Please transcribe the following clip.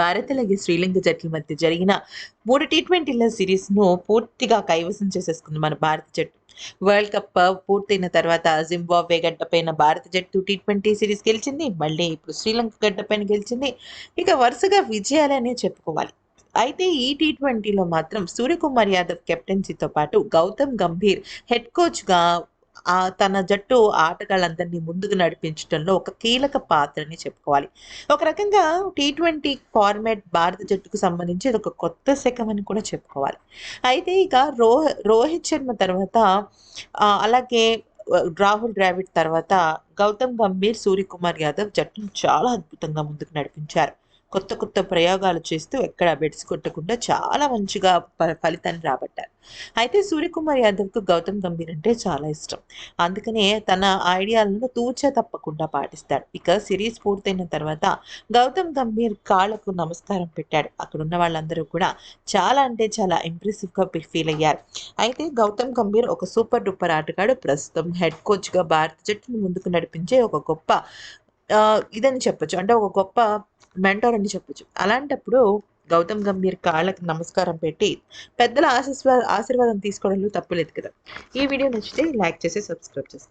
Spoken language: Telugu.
భారత్ అలాగే శ్రీలంక జట్ల మధ్య జరిగిన మూడు టీ ట్వంటీల సిరీస్ను పూర్తిగా కైవసం చేసేసుకుంది మన భారత జట్టు. వరల్డ్ కప్ పూర్తయిన తర్వాత జింబాబ్వే గడ్డపైన భారత జట్టు టీ ట్వంటీ సిరీస్ గెలిచింది. మళ్ళీ ఇప్పుడు శ్రీలంక గడ్డపైన గెలిచింది. ఇక వరుసగా విజయాలనే చెప్పుకోవాలి. అయితే ఈ టీ ట్వంటీలో మాత్రం సూర్యకుమార్ యాదవ్ కెప్టెన్సీతో పాటు గౌతమ్ గంభీర్ హెడ్ కోచ్గా తన జట్టు ఆటగాళ్ళందరినీ ముందుకు నడిపించడంలో ఒక కీలక పాత్రని చెప్పుకోవాలి. ఒక రకంగా టీ ట్వంటీ ఫార్మాట్ భారత జట్టుకు సంబంధించి ఇది ఒక కొత్త శకం అని కూడా చెప్పుకోవాలి. అయితే ఇక రో రోహిత్ శర్మ తర్వాత అలాగే రాహుల్ ద్రావిడ్ తర్వాత గౌతమ్ గంభీర్ సూర్యకుమార్ యాదవ్ జట్టును చాలా అద్భుతంగా ముందుకు నడిపించారు. కొత్త కొత్త ప్రయోగాలు చేస్తూ ఎక్కడ బెడ్స్ కొట్టకుండా చాలా మంచిగా ఫ- ఫలితాన్ని రాబట్టారు. అయితే సూర్యకుమార్ యాదవ్కు గౌతమ్ గంభీర్ అంటే చాలా ఇష్టం. అందుకనే తన ఐడియాలను తూచా తప్పకుండా పాటిస్తాడు. ఇక సిరీస్ పూర్తయిన తర్వాత గౌతమ్ గంభీర్ కాళ్ళకు నమస్కారం పెట్టాడు. అక్కడ ఉన్న వాళ్ళందరూ కూడా చాలా అంటే చాలా ఇంప్రెసివ్గా ఫీల్ అయ్యారు. అయితే గౌతమ్ గంభీర్ ఒక సూపర్ డూపర్ ఆటగాడు. ప్రస్తుతం హెడ్ కోచ్గా భారత జట్టును ముందుకు నడిపించే ఒక గొప్ప ఇదని చెప్పొచ్చు. అంటే ఒక గొప్ప మెంటర్ అని చెప్పొచ్చు. అలాంటప్పుడు గౌతమ్ గంభీర్ కాళ్ళకి నమస్కారం పెట్టి పెద్దల ఆశీస్వా ఆశీర్వాదం తీసుకోవడంలో తప్పులేదు కదా. ఈ వీడియో నచ్చితే లైక్ చేసి సబ్స్క్రైబ్ చేసుకోండి